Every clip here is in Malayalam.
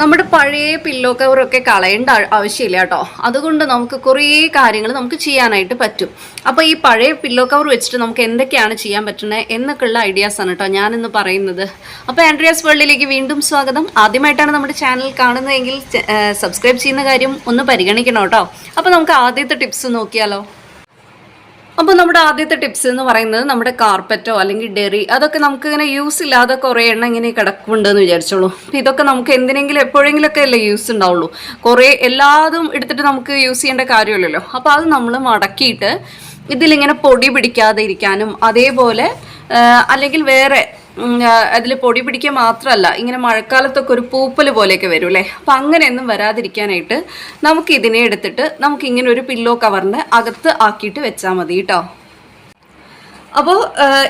നമ്മുടെ പഴയ പില്ലോ കവറൊക്കെ കളയേണ്ട ആവശ്യമില്ല കേട്ടോ. അതുകൊണ്ട് നമുക്ക് കുറേ കാര്യങ്ങൾ നമുക്ക് ചെയ്യാനായിട്ട് പറ്റും. അപ്പോൾ ഈ പഴയ പില്ലോ കവർ വെച്ചിട്ട് നമുക്ക് എന്തൊക്കെയാണ് ചെയ്യാൻ പറ്റുന്നത് എന്നൊക്കെയുള്ള ഐഡിയാസ് ആണ് കേട്ടോ ഞാനിന്ന് പറയുന്നത്. അപ്പോൾ ആൻഡ്രിയാസ് വേൾഡിലേക്ക് വീണ്ടും സ്വാഗതം. ആദ്യമായിട്ടാണ് നമ്മുടെ ചാനൽ കാണുന്നതെങ്കിൽ സബ്സ്ക്രൈബ് ചെയ്യുന്ന കാര്യം ഒന്ന് പരിഗണിക്കണം കേട്ടോ. അപ്പോൾ നമുക്ക് ആദ്യത്തെ ടിപ്സ് നോക്കിയാലോ? അപ്പോൾ നമ്മുടെ ആദ്യത്തെ ടിപ്സ് എന്ന് പറയുന്നത് നമ്മുടെ കാർപ്പറ്റോ അല്ലെങ്കിൽ ഡെറി അതൊക്കെ നമുക്ക് ഇങ്ങനെ യൂസ് ഇല്ലാതെ കുറേ എണ്ണം ഇങ്ങനെ കിടക്കുന്നുണ്ടെന്ന് വിചാരിച്ചോളൂ. ഇതൊക്കെ നമുക്ക് എന്തിനെങ്കിലും എപ്പോഴെങ്കിലുമൊക്കെ അല്ലേ യൂസ് ഉണ്ടാവുള്ളൂ കുറേ എല്ലാതും എടുത്തിട്ട് നമുക്ക് യൂസ് ചെയ്യേണ്ട കാര്യമില്ലല്ലോ. അപ്പോൾ അത് നമ്മൾ മടക്കിയിട്ട് ഇതിലിങ്ങനെ പൊടി പിടിക്കാതെ ഇരിക്കാനും അതേപോലെ അല്ലെങ്കിൽ വേറെ അതിൽ പൊടി പിടിക്കുക മാത്രമല്ല ഇങ്ങനെ മഴക്കാലത്തൊക്കെ ഒരു പൂപ്പൽ പോലെയൊക്കെ വരും അല്ലേ? അപ്പം അങ്ങനെയൊന്നും വരാതിരിക്കാനായിട്ട് നമുക്ക് ഇതിനെ എടുത്തിട്ട് നമുക്ക് ഇങ്ങനെ ഒരു പില്ലോ കവറിന്റെ അകത്ത് ആക്കിയിട്ട് വെച്ചാൽ മതി കേട്ടോ അപ്പോൾ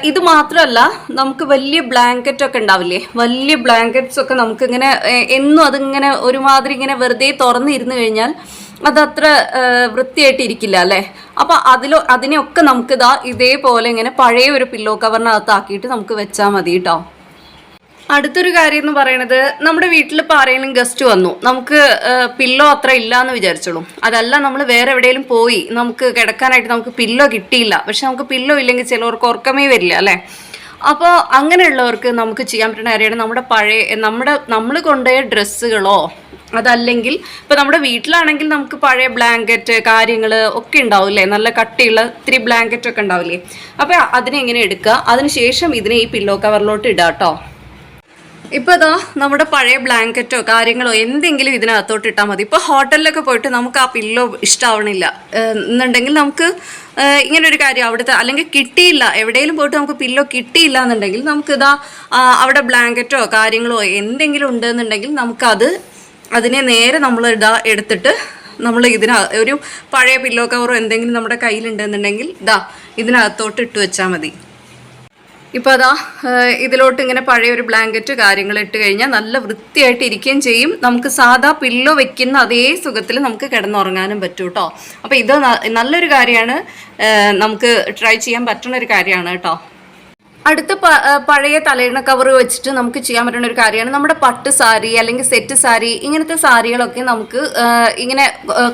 ഇത് മാത്രമല്ല നമുക്ക് വലിയ ബ്ലാങ്കറ്റ് ഒക്കെ ഉണ്ടാവില്ലേ? വലിയ ബ്ലാങ്കറ്റ്സ് ഒക്കെ നമുക്ക് ഇങ്ങനെ എന്നും അതിങ്ങനെ ഒരുമാതിരി ഇങ്ങനെ വെറുതെ തുറന്നിരുന്നു കഴിഞ്ഞാൽ അതത്ര വൃത്തിയായിട്ട് ഇരിക്കില്ല അല്ലേ? അപ്പോൾ അതിലോ അതിനെയൊക്കെ നമുക്ക് ഇതാ ഇതേപോലെ ഇങ്ങനെ പഴയ ഒരു പില്ലോ കവറിനകത്ത് ആക്കിയിട്ട് നമുക്ക് വെച്ചാൽ മതി കേട്ടോ അടുത്തൊരു കാര്യം എന്ന് പറയുന്നത് നമ്മുടെ വീട്ടിൽ ഇപ്പോൾ ആരെങ്കിലും ഗസ്റ്റ് വന്നു നമുക്ക് പില്ലോ അത്ര ഇല്ല എന്ന് വിചാരിച്ചോളൂ. അതല്ല നമ്മൾ വേറെ എവിടെയെങ്കിലും പോയി നമുക്ക് കിടക്കാനായിട്ട് നമുക്ക് പില്ലോ കിട്ടിയില്ല. പക്ഷെ നമുക്ക് പില്ലോ ഇല്ലെങ്കിൽ ചിലവർക്ക് ഉറക്കമേ വരില്ല അല്ലേ? അപ്പോൾ അങ്ങനെയുള്ളവർക്ക് നമുക്ക് ചെയ്യാൻ പറ്റുന്ന കാര്യമാണ് നമ്മുടെ പഴയ നമ്മുടെ നമ്മൾ കൊണ്ടുപോയ ഡ്രസ്സുകളോ അതല്ലെങ്കിൽ ഇപ്പോൾ നമ്മുടെ വീട്ടിലാണെങ്കിൽ നമുക്ക് പഴയ ബ്ലാങ്കറ്റ് കാര്യങ്ങൾ ഒക്കെ ഉണ്ടാവില്ലേ? നല്ല കട്ടിയുള്ള ഇത്തിരി ബ്ലാങ്കറ്റ് ഒക്കെ ഉണ്ടാവില്ലേ? അപ്പോൾ അതിനെ എങ്ങനെ എടുക്കുക? അതിനുശേഷം ഇതിനെ ഈ പില്ലോ കവറിലോട്ട് ഇടാം കേട്ടോ. ഇപ്പോൾ ഇതാ നമ്മുടെ പഴയ ബ്ലാങ്കറ്റോ കാര്യങ്ങളോ എന്തെങ്കിലും ഇതിനകത്തോട്ട് ഇട്ടാൽ മതി. ഇപ്പോൾ ഹോട്ടലിലൊക്കെ പോയിട്ട് നമുക്ക് ആ പില്ലോ ഇഷ്ടമാവണില്ല എന്നുണ്ടെങ്കിൽ നമുക്ക് ഇങ്ങനെ ഒരു കാര്യം അവിടുത്തെ അല്ലെങ്കിൽ കിട്ടിയില്ല എവിടെയെങ്കിലും പോയിട്ട് നമുക്ക് പില്ലോ കിട്ടിയില്ല എന്നുണ്ടെങ്കിൽ നമുക്കിതാ അവിടെ ബ്ലാങ്കറ്റോ കാര്യങ്ങളോ എന്തെങ്കിലും ഉണ്ടെന്നുണ്ടെങ്കിൽ നമുക്കത് അതിനെ നേരെ നമ്മൾ ഇതാ എടുത്തിട്ട് നമ്മൾ ഇതിന ഒരു പഴയ പില്ലോ കവറോ എന്തെങ്കിലും നമ്മുടെ കയ്യിലുണ്ടെന്നുണ്ടെങ്കിൽ ഇതാ ഇതിനകത്തോട്ട് ഇട്ട് വെച്ചാൽ മതി. ഇപ്പോൾ അതാ ഇതിലോട്ട് ഇങ്ങനെ പഴയ ഒരു ബ്ലാങ്കറ്റ് കാര്യങ്ങൾ ഇട്ട് കഴിഞ്ഞാൽ നല്ല വൃത്തിയായിട്ട് ഇരിക്കുകയും ചെയ്യും. നമുക്ക് സാധാ പില്ലോ വെക്കുന്ന അതേ സുഖത്തിൽ നമുക്ക് കിടന്നുറങ്ങാനും പറ്റും കേട്ടോ അപ്പോൾ ഇത് നല്ലൊരു കാര്യമാണ് നമുക്ക് ട്രൈ ചെയ്യാൻ പറ്റുന്ന ഒരു കാര്യമാണ് കേട്ടോ അടുത്ത പഴയ തലയിണ കവർ വെച്ചിട്ട് നമുക്ക് ചെയ്യാൻ പറ്റുന്ന ഒരു കാര്യമാണ്. നമ്മുടെ പട്ട് സാരി അല്ലെങ്കിൽ സെറ്റ് സാരി ഇങ്ങനത്തെ സാരികളൊക്കെ നമുക്ക് ഇങ്ങനെ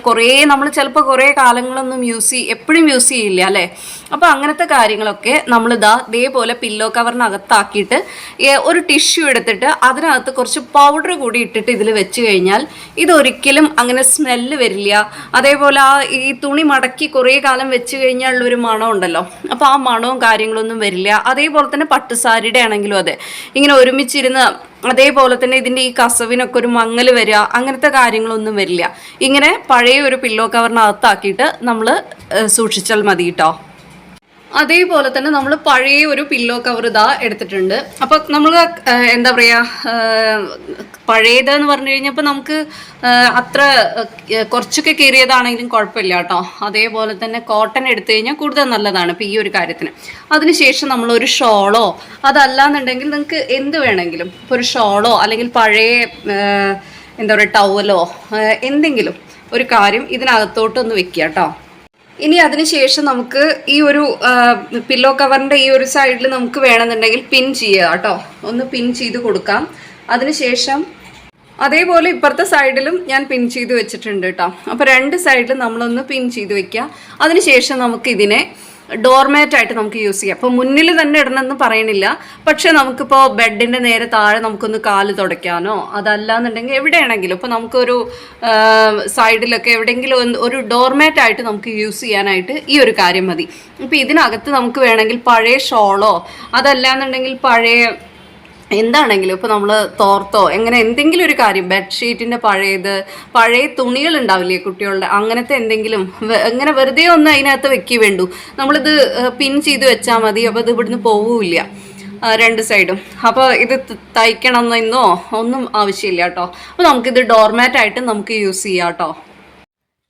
കുറേ നമ്മൾ ചിലപ്പോൾ കുറേ കാലങ്ങളൊന്നും യൂസ് ചെയ്യും എപ്പോഴും യൂസ് ചെയ്യില്ല അല്ലേ? അപ്പോൾ അങ്ങനത്തെ കാര്യങ്ങളൊക്കെ നമ്മൾ ഇതാ ഇതേപോലെ പില്ലോ കവറിനകത്താക്കിയിട്ട് ഒരു ടിഷ്യൂ എടുത്തിട്ട് അതിനകത്ത് കുറച്ച് പൗഡർ കൂടി ഇട്ടിട്ട് ഇതിൽ വെച്ച് കഴിഞ്ഞാൽ ഇതൊരിക്കലും അങ്ങനെ സ്മെല്ല് വരില്ല. അതേപോലെ ആ ഈ തുണി മടക്കി കുറേ കാലം വെച്ച് കഴിഞ്ഞാലുള്ളൊരു ഒരു മണം ഉണ്ടല്ലോ അപ്പോൾ ആ മണവും കാര്യങ്ങളൊന്നും വരില്ല. അതേപോലെ തന്നെ പട്ടുസാരിയുടെ ആണെങ്കിലും അതെ. ഇങ്ങനെ ഒരുമിച്ചിരുന്ന് അതേപോലെ തന്നെ ഇതിന്റെ ഈ കസവിനൊക്കെ ഒരു മങ്ങൽ വരിക അങ്ങനത്തെ കാര്യങ്ങളൊന്നും വരില്ല. ഇങ്ങനെ പഴയ ഒരു പില്ലോ കവറിനകത്താക്കിയിട്ട് നമ്മൾ സൂക്ഷിച്ചാൽ മതി കേട്ടോ. അതേപോലെ തന്നെ നമ്മൾ പഴയ ഒരു പില്ലോ കവർ ഇതാ എടുത്തിട്ടുണ്ട്. അപ്പോൾ നമ്മൾ എന്താ പറയുക പഴയതെന്ന് പറഞ്ഞു കഴിഞ്ഞപ്പോൾ നമുക്ക് അത്ര കുറച്ചൊക്കെ കീറിയതാണെങ്കിലും കുഴപ്പമില്ല കേട്ടോ. അതേപോലെ തന്നെ കോട്ടൺ എടുത്തു കഴിഞ്ഞാൽ കൂടുതൽ നല്ലതാണ് ഇപ്പോൾ ഈ ഒരു കാര്യത്തിന്. അതിനുശേഷം നമ്മൾ ഒരു ഷോളോ അതല്ലാന്നുണ്ടെങ്കിൽ നിങ്ങൾക്ക് എന്ത് വേണമെങ്കിലും ഇപ്പോൾ ഒരു ഷോളോ അല്ലെങ്കിൽ പഴയ എന്താ പറയുക ടവലോ എന്തെങ്കിലും ഒരു കാര്യം ഇതിനകത്തോട്ടൊന്ന് വെക്കുക കേട്ടോ. ഇനി അതിനുശേഷം നമുക്ക് ഈ ഒരു പില്ലോ കവറിന്റെ ഈ ഒരു സൈഡിൽ നമുക്ക് വേണമെന്നുണ്ടെങ്കിൽ പിൻ ചെയ്യുക കേട്ടോ. ഒന്ന് പിൻ ചെയ്ത് കൊടുക്കാം. അതിനുശേഷം അതേപോലെ ഇപ്പുറത്തെ സൈഡിലും ഞാൻ പിൻ ചെയ്ത് വെച്ചിട്ടുണ്ട് കേട്ടോ. അപ്പോൾ രണ്ട് സൈഡിലും നമ്മളൊന്ന് പിൻ ചെയ്ത് വെക്കുക. അതിനുശേഷം നമുക്ക് ഇതിനെ ഡോർമാറ്റ് ആയിട്ട് നമുക്ക് യൂസ് ചെയ്യാം. അപ്പോൾ മുന്നിൽ തന്നെ ഇടണമെന്ന് പറയണില്ല പക്ഷേ നമുക്കിപ്പോൾ ബെഡിന്റെ നേരെ താഴെ നമുക്കൊന്ന് കാൽ തുടയ്ക്കാനോ അതല്ലാന്നുണ്ടെങ്കിൽ എവിടെയാണെങ്കിലും ഇപ്പോൾ നമുക്കൊരു സൈഡിലൊക്കെ എവിടെയെങ്കിലും ഒരു ഡോർമാറ്റ് ആയിട്ട് നമുക്ക് യൂസ് ചെയ്യാനായിട്ട് ഈ ഒരു കാര്യം മതി. ഇപ്പോൾ ഇതിനകത്ത് നമുക്ക് വേണമെങ്കിൽ പഴയ ഷോളോ അതല്ലാന്നുണ്ടെങ്കിൽ പഴയ എന്താണെങ്കിലും ഇപ്പോൾ നമ്മൾ തോർത്തോ എങ്ങനെ എന്തെങ്കിലും ഒരു കാര്യം ബെഡ്ഷീറ്റിന്റെ പഴയത് പഴയ തുണികൾ ഉണ്ടാവില്ലേ കുട്ടികളുടെ അങ്ങനത്തെ എന്തെങ്കിലും എങ്ങനെ വെറുതെ ഒന്ന് അതിനകത്ത് വെക്കി വേണ്ടു? നമ്മളിത് പിൻ ചെയ്ത് വെച്ചാൽ മതി അപ്പോൾ ഇത് ഇവിടുന്ന് പോവില്ല. രണ്ട് സൈഡും. അപ്പോൾ ഇത് തയ്ക്കണം എന്നോ ഒന്നും ആവശ്യമില്ല കേട്ടോ. അപ്പോൾ നമുക്കിത് ഡോർമാറ്റായിട്ട് നമുക്ക് യൂസ് ചെയ്യാം കേട്ടോ.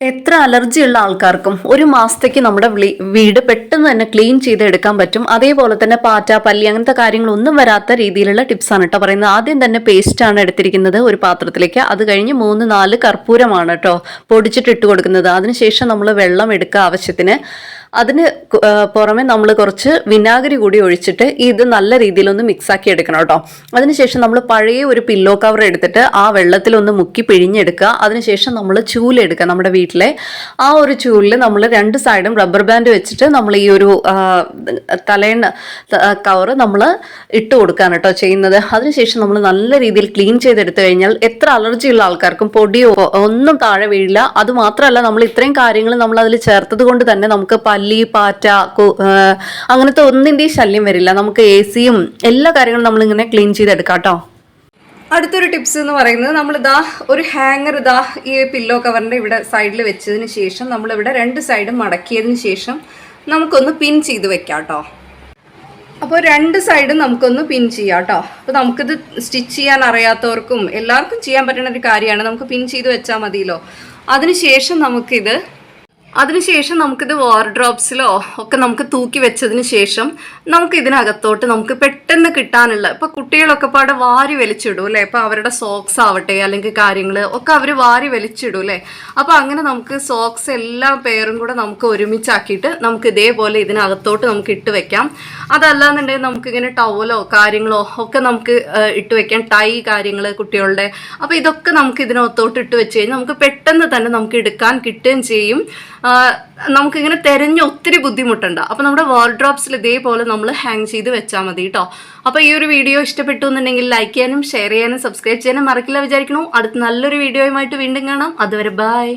എത്ര അലർജി ഉള്ള ആൾക്കാർക്കും ഒരു മാസത്തേക്ക് നമ്മുടെ വീട് പെട്ടെന്ന് തന്നെ ക്ലീൻ ചെയ്തെടുക്കാൻ പറ്റും. അതേപോലെ തന്നെ പാറ്റ പല്ലി അങ്ങനത്തെ കാര്യങ്ങളൊന്നും വരാത്ത രീതിയിലുള്ള ടിപ്സാണ് കേട്ടോ പറയുന്നത്. ആദ്യം തന്നെ പേസ്റ്റ് ആണ് എടുത്തിരിക്കുന്നത് ഒരു പാത്രത്തിലേക്ക്. അത് കഴിഞ്ഞ് മൂന്ന് നാല് കർപ്പൂരമാണ് കേട്ടോ പൊടിച്ചിട്ട് ഇട്ട് കൊടുക്കുന്നത്. അതിനുശേഷം നമ്മൾ വെള്ളം എടുക്കുക ആവശ്യത്തിന്. അതിന് പുറമെ നമ്മൾ കുറച്ച് വിനാഗിരി കൂടി ഒഴിച്ചിട്ട് ഇത് നല്ല രീതിയിലൊന്ന് മിക്സ് ആക്കി എടുക്കണം കേട്ടോ. അതിനുശേഷം നമ്മൾ പഴയ ഒരു പില്ലോ കവർ എടുത്തിട്ട് ആ വെള്ളത്തിലൊന്ന് മുക്കി പിഴിഞ്ഞെടുക്കുക. അതിനുശേഷം നമ്മൾ ചൂലെടുക്കുക നമ്മുടെ വീട്ടിലെ. ആ ഒരു ചൂലിൽ നമ്മൾ രണ്ട് സൈഡും റബ്ബർ ബാൻഡ് വെച്ചിട്ട് നമ്മൾ ഈ ഒരു തലേണ കവർ നമ്മൾ ഇട്ട് കൊടുക്കുകയാണ് കേട്ടോ ചെയ്യുന്നത്. അതിനുശേഷം നമ്മൾ നല്ല രീതിയിൽ ക്ലീൻ ചെയ്തെടുത്തു കഴിഞ്ഞാൽ എത്ര അലർജി ഉള്ള ആൾക്കാർക്കും പൊടിയോ ഒന്നും താഴെ വീഴില്ല. അത് മാത്രമല്ല നമ്മൾ ഇത്രയും കാര്യങ്ങൾ നമ്മൾ അതിൽ ചേർത്തത് കൊണ്ട് തന്നെ നമുക്ക് പല്ലി പാറ്റ അങ്ങനത്തെ ഒന്നിന്റെയും ശല്യം വരില്ല. നമുക്ക് എ സിയും എല്ലാ കാര്യങ്ങളും നമ്മളിങ്ങനെ ക്ലീൻ ചെയ്തെടുക്കാം കേട്ടോ അടുത്തൊരു ടിപ്സ് എന്ന് പറയുന്നത് നമ്മളിതാ ഒരു ഹാങ്ങർ ഇതാ ഈ പില്ലോ കവറിന്റെ ഇവിടെ സൈഡിൽ വെച്ചതിന് ശേഷം നമ്മളിവിടെ രണ്ട് സൈഡും മടക്കിയതിന് ശേഷം നമുക്കൊന്ന് പിൻ ചെയ്ത് വെക്കാം കേട്ടോ അപ്പോൾ രണ്ട് സൈഡും നമുക്കൊന്ന് പിൻ ചെയ്യാം കേട്ടോ അപ്പോൾ നമുക്കിത് സ്റ്റിച്ച് ചെയ്യാൻ അറിയാത്തവർക്കും എല്ലാവർക്കും ചെയ്യാൻ പറ്റുന്ന ഒരു കാര്യമാണ്. നമുക്ക് പിൻ ചെയ്ത് വെച്ചാൽ മതിയല്ലോ. അതിനുശേഷം നമുക്കിത് അതിനുശേഷം നമുക്കിത് വാർഡ്രോപ്സിലോ ഒക്കെ നമുക്ക് തൂക്കി വെച്ചതിന് ശേഷം നമുക്ക് ഇതിനകത്തോട്ട് നമുക്ക് പെട്ടെന്ന് കിട്ടാനുള്ള ഇപ്പൊ കുട്ടികളൊക്കെ പാടെ വാരി വലിച്ചിടും അല്ലേ? ഇപ്പൊ അവരുടെ സോക്സ് ആവട്ടെ അല്ലെങ്കിൽ കാര്യങ്ങൾ ഒക്കെ അവർ വാരി വലിച്ചിടും അല്ലേ? അപ്പൊ അങ്ങനെ നമുക്ക് സോക്സ് എല്ലാ പേരും കൂടെ നമുക്ക് ഒരുമിച്ചാക്കിയിട്ട് നമുക്ക് ഇതേപോലെ ഇതിനകത്തോട്ട് നമുക്ക് ഇട്ട് വെക്കാം. അതല്ലാന്നുണ്ടെങ്കിൽ നമുക്കിങ്ങനെ ടവലോ കാര്യങ്ങളോ ഒക്കെ നമുക്ക് ഇട്ട് വെക്കാം ടൈ കാര്യങ്ങൾ കുട്ടികളുടെ. അപ്പൊ ഇതൊക്കെ നമുക്ക് ഇതിനകത്തോട്ട് ഇട്ട് വെച്ച് കഴിഞ്ഞാൽ നമുക്ക് പെട്ടെന്ന് തന്നെ നമുക്ക് എടുക്കാൻ കിട്ടുകയും ചെയ്യും. നമുക്കിങ്ങനെ തിരഞ്ഞ് ഒത്തിരി ബുദ്ധിമുട്ടുണ്ട്. അപ്പോൾ നമ്മുടെ വാർഡ്രോപ്സിൽ ഇതേപോലെ നമ്മൾ ഹാങ് ചെയ്ത് വെച്ചാൽ മതി കേട്ടോ അപ്പോൾ ഈ ഒരു വീഡിയോ ഇഷ്ടപ്പെട്ടു എന്നുണ്ടെങ്കിൽ ലൈക്ക് ചെയ്യാനും ഷെയർ ചെയ്യാനും സബ്സ്ക്രൈബ് ചെയ്യാനും മറക്കില്ല വിചാരിക്കണു അടുത്ത നല്ലൊരു വീഡിയോയുമായിട്ട് വീണ്ടും കാണാം. അതുവരെ ബൈ